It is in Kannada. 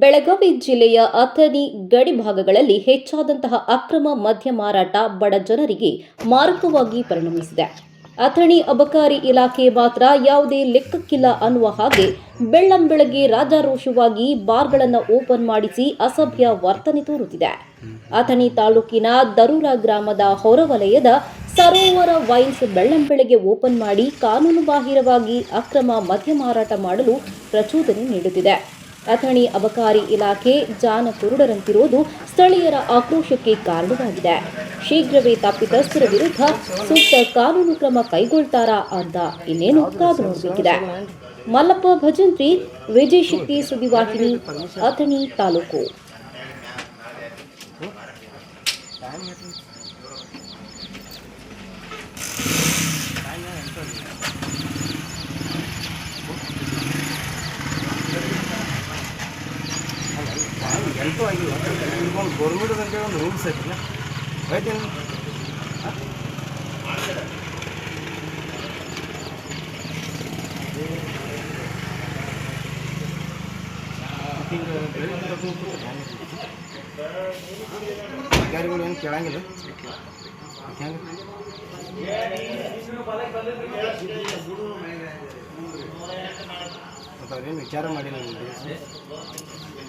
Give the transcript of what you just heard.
ಬೆಳಗಾವಿ ಜಿಲ್ಲೆಯ ಅಥಣಿ ಗಡಿ ಭಾಗಗಳಲ್ಲಿ ಹೆಚ್ಚಾದಂತಹ ಅಕ್ರಮ ಮದ್ಯ ಮಾರಾಟ ಬಡ ಜನರಿಗೆ ಮಾರಕವಾಗಿ ಪರಿಣಮಿಸಿದೆ. ಅಥಣಿ ಅಬಕಾರಿ ಇಲಾಖೆ ಮಾತ್ರ ಯಾವುದೇ ಲೆಕ್ಕಕ್ಕಿಲ್ಲ ಅನ್ನುವ ಹಾಗೆ ಬೆಳ್ಳಂಬೆಳಗ್ಗೆ ರಾಜಾರೋಷವಾಗಿ ಬಾರ್ಗಳನ್ನು ಓಪನ್ ಮಾಡಿಸಿ ಅಸಭ್ಯ ವರ್ತನೆ ತೋರುತ್ತಿದೆ. ಅಥಣಿ ತಾಲೂಕಿನ ದರೂರ ಗ್ರಾಮದ ಹೊರವಲಯದ ಸರೋವರ ವೈನ್ಸ್ ಬೆಳ್ಳಂಬೆಳಗ್ಗೆ ಓಪನ್ ಮಾಡಿ ಕಾನೂನು ಬಾಹಿರವಾಗಿ ಅಕ್ರಮ ಮದ್ಯ ಮಾರಾಟ ಮಾಡಲು ಪ್ರಚೋದನೆ ನೀಡುತ್ತಿದೆ. ಅಥಣಿ ಅಬಕಾರಿ ಇಲಾಖೆ ಜಾನ ಕುರುಡರಂತಿರುವುದು ಸ್ಥಳೀಯರ ಆಕ್ರೋಶಕ್ಕೆ ಕಾರಣವಾಗಿದೆ. ಶೀಘ್ರವೇ ತಪ್ಪಿತಸ್ಥರ ವಿರುದ್ಧ ಸೂಕ್ತ ಕಾನೂನು ಕ್ರಮ ಕೈಗೊಳ್ತಾರಾ ಅಂತ ಇನ್ನೇನು ಕಾದು ನೋಡಬೇಕಿದೆ. ಮಲ್ಲಪ್ಪ ಭಜಂತ್ರಿ, ವಿಜಯ ಶಕ್ತಿ ಸುದ್ದಿವಾಹಿನಿ, ಅಥಣಿ ತಾಲೂಕು. ಎಂಟು ಆಗಿಲ್ಲ ಒಂದು ಗೌರ್ಮೆಂಟ್ ಅಂತ ಒಂದು ರೂಲ್ಸ್ ಐತಿಲ್ಲ ಐತೇನು ಅಧಿಕಾರಿಗಳು ಏನು ಕೇಳಂಗಿಲ್ಲ ಮತ್ತು ವಿಚಾರ ಮಾಡಿಲ್ಲ ಹೆಂಗೆ